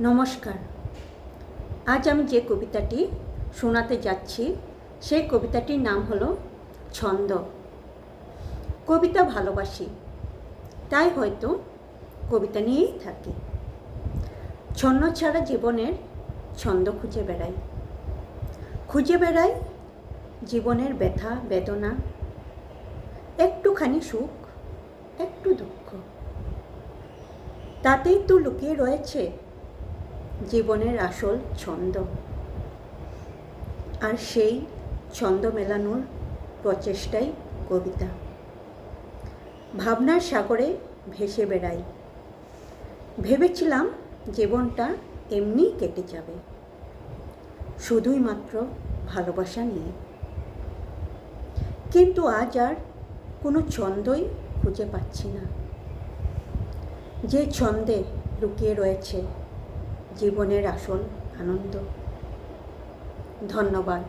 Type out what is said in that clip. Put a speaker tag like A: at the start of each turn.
A: নমস্কার। আজ আমি যে কবিতাটি শোনাতে যাচ্ছি, সেই কবিতাটির নাম হলো ছন্দ। কবিতা ভালোবাসি, তাই হয়তো কবিতা নিয়েই থাকি। ছন্ন ছাড়া জীবনের ছন্দ খুঁজে বেড়াই। খুঁজে বেড়াই জীবনের ব্যথা, বেদনা, একটুখানি সুখ, একটু দুঃখ। তাতেই তো লুকিয়ে রয়েছে জীবনের আসল ছন্দ। আর সেই ছন্দ মেলানোর প্রচেষ্টাই কবিতা। ভাবনার সাগরে ভেসে বেড়াই। ভেবেছিলাম জীবনটা এমনি কেটে যাবে। শুধুই মাত্র ভালোবাসা নিয়ে। কিন্তু আজ আর কোনো ছন্দই খুঁজে পাচ্ছি না। যে ছন্দে লুকিয়ে রয়েছে জীবনের আসল আনন্দ। ধন্যবাদ।